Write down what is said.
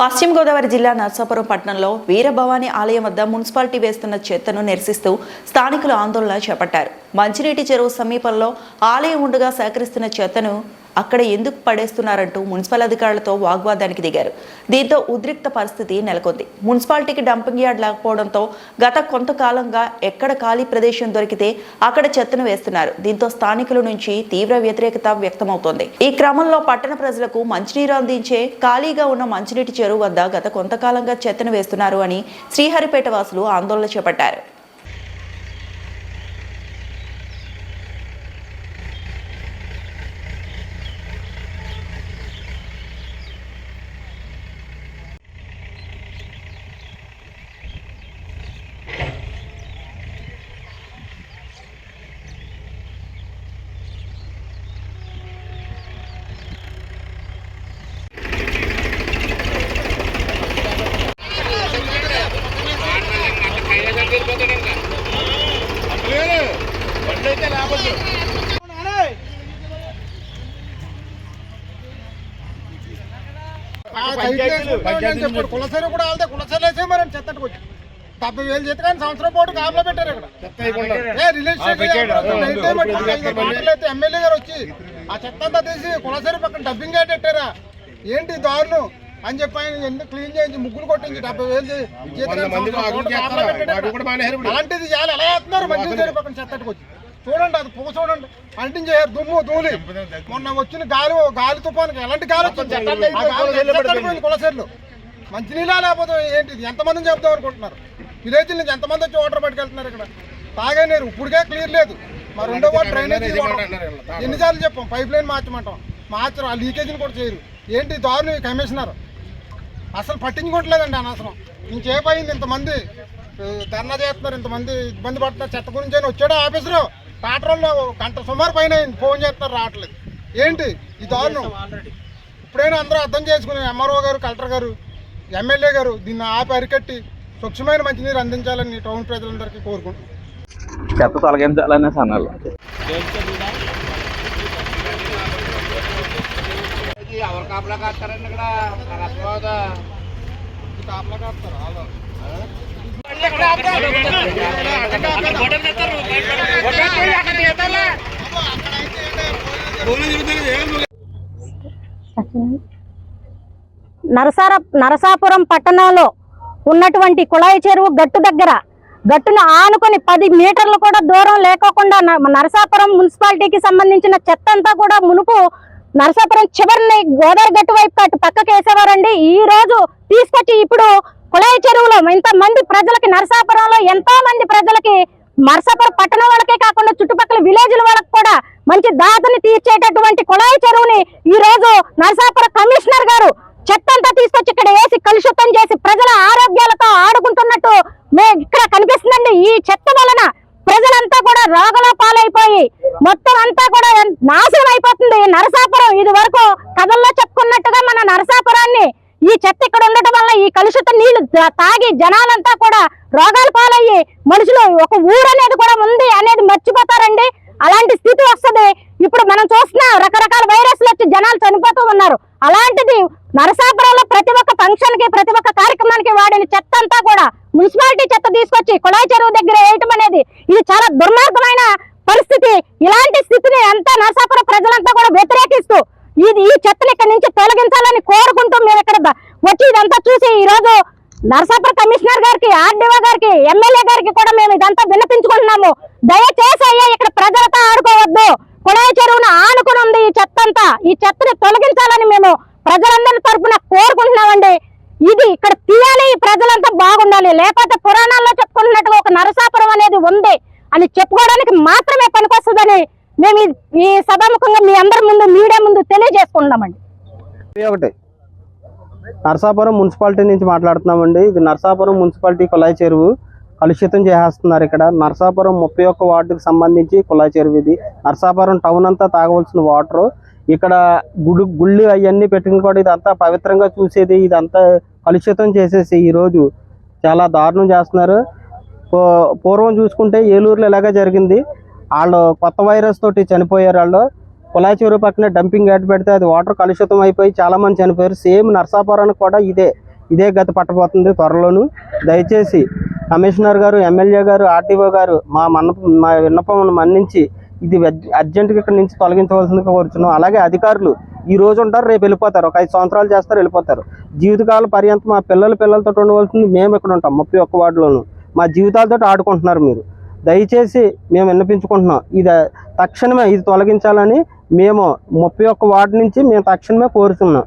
పశ్చిమ గోదావరి జిల్లా నర్సాపురం పట్టణంలో వీరభవాని ఆలయం వద్ద మున్సిపాలిటీ వేస్తున్న చెత్తను నిరసిస్తూ స్థానికులు ఆందోళన చేపట్టారు. మంచినీటి చెరువు సమీపంలో ఆలయం ఉండగా సేకరిస్తున్న చెత్తను అక్కడ ఎందుకు పడేస్తున్నారంటూ మున్సిపల్ అధికారులతో వాగ్వాదానికి దిగారు. దీంతో ఉద్రిక్త పరిస్థితి నెలకొంది. మున్సిపాలిటీకి డంపింగ్ యార్డ్ లేకపోవడంతో గత కొంతకాలంగా ఎక్కడ ఖాళీ ప్రదేశం దొరికితే అక్కడ చెత్తను వేస్తున్నారు. దీంతో స్థానికుల నుంచి తీవ్ర వ్యతిరేకత వ్యక్తమవుతోంది. ఈ క్రమంలో పట్టణ ప్రజలకు మంచినీరు అందించే ఖాళీగా ఉన్న మంచినీటి చెరువు వద్ద గత కొంతకాలంగా చెత్తను వేస్తున్నారు అని శ్రీహరిపేట వాసులు ఆందోళన చేపట్టారు. కులసరి కూడా వాళ్ళదే కులసరి వేసేమని చెత్తకు వచ్చి డెబ్బై వేలు చేతి కానీ సంవత్సరం పాటు కాపలా పెట్టారు ఇక్కడ. అయితే ఎమ్మెల్యే గారు వచ్చి ఆ చెత్త అంతా తీసి కులసరి పక్కన డబ్బింగ్ పెట్టారా ఏంటి దారుణం? అని చెప్పి ఆయన ఎందుకు క్లీన్ చేయించి ముగ్గులు కొట్టించి డెబ్బై వేలు. అలాంటిది చాలా ఎలా వేస్తున్నారు మంచి చేరు పక్కన చెత్తకు వచ్చి చూడండి అది పొగ చూడండి. అంటించేయారు దుమ్ము ధూళి. మొన్న వచ్చిన గాలి గాలి తుఫానికి ఎలాంటి గాలి వచ్చింది? కులసెర్లు మంచినీళ్ళ లేకపోతే ఏంటిది? ఎంతమందిని చెప్తాం అనుకుంటున్నారు? విలేజ్ నుంచి ఎంతమంది వచ్చి వాటర్ పట్టుకెళ్తున్నారు ఇక్కడ? తాగే నీరు ఇప్పుడుకే క్లియర్ లేదు. మా రెండో వాటర్ డ్రైనేజ్ ఎన్నిసార్లు చెప్పాం పైప్ లైన్ మార్చమంటాం. మార్చరు ఆ లీకేజీని కూడా చేయరు. ఏంటి దారుణం కమిషనర్? అసలు పట్టించుకోవట్లేదండి అనవసరం. ఇంకేమైంది ఇంతమంది? ధర్నా చేస్తున్నారు ఇంతమంది ఇబ్బంది పడుతున్నారు. చెత్త గురించి అని వచ్చాడు ఆఫీసరు ట్రాక్టర్లో గంట సుమారు పైన ఫోన్ చేస్తున్నారు రావట్లేదు. ఏంటి? ఈ దారుణం. ఇప్పుడైనా అందరూ అర్థం చేసుకుని ఎంఆర్ఓ గారు కలెక్టర్ గారు ఎమ్మెల్యే గారు దీన్ని ఆపి అరికట్టి స్వచ్ఛమైన మంచినీరు అందించాలని టౌన్ ప్రజలందరికీ కోరుకుంటున్నాను చెత్త తొలగించాలనే అన్నారు ఎవరు కాపలా కాస్తారండి ఇక్కడ. కాపలా కాస్తారు. నరసార నరసాపురం పట్టణంలో ఉన్నటువంటి కుళాయి చెరువు గట్టు దగ్గర. గట్టును ఆనుకొని పది మీటర్లు కూడా దూరం లేకోకుండా నరసాపురం మున్సిపాలిటీకి సంబంధించిన చెత్త అంతా కూడా మునుపు నరసాపురం చివరిని గోదావరి గట్టు వైపు అటు పక్కకి వేసేవారండి. ఈ రోజు తీసుకొచ్చి ఇప్పుడు కుళాయి చెరువులో ఇంతమంది ప్రజలకి నరసాపురంలో ఎంతో మంది ప్రజలకి నరసాపురం పట్టణం వాళ్ళకే కాకుండా చుట్టుపక్కల విలేజ్ల వాళ్ళకి కూడా మంచి దాతని తీర్చేటటువంటి కుళాయి చెరువుని ఈ రోజు నరసాపురం కమిషనర్ గారు చెత్త అంతా తీసుకొచ్చి ఇక్కడ వేసి కలుషితం చేసి ప్రజల ఆరోగ్యాలతో ఆడుకుంటున్నట్టు మే ఇక్కడ కనిపిస్తుందండి. ఈ చెత్త వలన ప్రజలంతా కూడా రోగల పాలైపోయి మొత్తం అంతా కూడా నాశనం అయిపోతుంది నరసాపురం. ఇది వరకు కథల్లో చెప్పుకున్నట్టుగా మన నరసాపురాన్ని ఈ చెత్త ఇక్కడ ఉండటం వల్ల ఈ కలుషిత నీళ్ళు తాగి జనాలంతా కూడా రోగాలు పాలయ్యి మనుషులు ఒక ఊరు అనేది కూడా ఉంది అనేది మర్చిపోతారండి. అలాంటి స్థితి వస్తది. ఇప్పుడు మనం చూస్తున్నా రకరకాల వైరస్లు వచ్చి జనాలు చనిపోతూ ఉన్నారు. అలాంటిది నరసాపురంలో ప్రతి ఒక్క ఫంక్షన్కి ప్రతి ఒక్క కార్యక్రమానికి వాడిన చెత్త అంతా కూడా మున్సిపాలిటీ చెత్త తీసుకొచ్చి కుళాయి చెరువు దగ్గర వేయటం అనేది ఇది చాలా దుర్మార్గమైన పరిస్థితి. ఇలాంటి స్థితిని అంతా నరసాపురం ప్రజలంతా కూడా వ్యతిరేకిస్తూ ఇది ఈ చెత్తను ఇక్కడ నుంచి తొలగించాలని కోరుకుంటూ మేము ఇక్కడ వచ్చి ఇదంతా చూసి ఈ రోజు నరసాపురం కమిషనర్ గారికి ఆర్డీఓ గారికి ఎమ్మెల్యే గారికి కూడా మేము ఇదంతా విన్నపించుకుంటున్నాము. దయచేసి అయ్యా ఇక్కడ ప్రజలతో ఆడుకోవద్దు. కుళాయి చెరువును ఆనుకుని ఉంది ఈ చెత్త అంతా ఈ చెత్తని తొలగించాలని మేము ప్రజలందరి తరపున కోరుకుంటున్నామండి. ఇది ఇక్కడ తీయాలి ప్రజలంతా బాగుండాలి. లేకపోతే పురాణాల్లో చెప్పుకున్నట్టుగా ఒక నరసాపురం అనేది ఉంది అని చెప్పుకోవడానికి మాత్రమే పనికొస్తుందని మేము ఈ- సభాముఖంగా మీ అందరి ముందు మీడియా ముందు తెలియజేసుకుంటున్నామండి. ఒకటి. నరసాపురం మున్సిపాలిటీ నుంచి మాట్లాడుతున్నామండి. ఇది నరసాపురం మున్సిపాలిటీ కుళాయి చెరువు. కలుషితం చేసేస్తున్నారు ఇక్కడ. నరసాపురం ముప్పై ఒక్క వార్డుకి సంబంధించి కుళాయి చెరువు ఇది. నరసాపురం టౌన్ అంతా తాగవలసిన వాటర్. ఇక్కడ గుడి గుళ్ళు అవన్నీ పెట్టుకుని కూడా ఇదంతా పవిత్రంగా చూసేది ఇదంతా కలుషితం చేసేసి ఈరోజు చాలా దారుణం చేస్తున్నారు. పూ- పూర్వం చూసుకుంటే ఏలూరులో ఇలాగే జరిగింది. వాళ్ళు కొత్త వైరస్ తోటి చనిపోయారు వాళ్ళు. కుళాయి చెరువు పక్కన డంపింగ్ యాడ్ పెడితే అది వాటర్ కలుషితం అయిపోయి చాలా మంది చనిపోయారు. సేమ్ నర్సాపురానికి కూడా ఇదే ఇదే గతి పట్టబోతుంది త్వరలోను. దయచేసి కమిషనర్ గారు ఎమ్మెల్యే గారు ఆర్టీఓ గారు మా మన మా విన్నపం మన్నించి ఇది అర్జెంటుగా ఇక్కడ నుంచి తొలగించవలసిందిగా కోరుచున్నాం. అలాగే అధికారులు ఈ రోజు ఉంటారు రేపు వెళ్ళిపోతారు. ఒక ఐదు సంవత్సరాలు చేస్తారు వెళ్ళిపోతారు. జీవితకాల పర్యంతం మా పిల్లల పిల్లలతో ఉండవలసింది మేము ఇక్కడ ఉంటాం ముప్పై ఒక్క వార్డులోను. మా జీవితాలతో ఆడుకుంటున్నారు మీరు. దయచేసి మేము విన్నపించుకుంటున్నాం. ఇది తక్షణమే ఇది తొలగించాలని మేము ముప్పై ఒక్క వార్డు నుంచి మేము తక్షణమే కోరుతున్నాం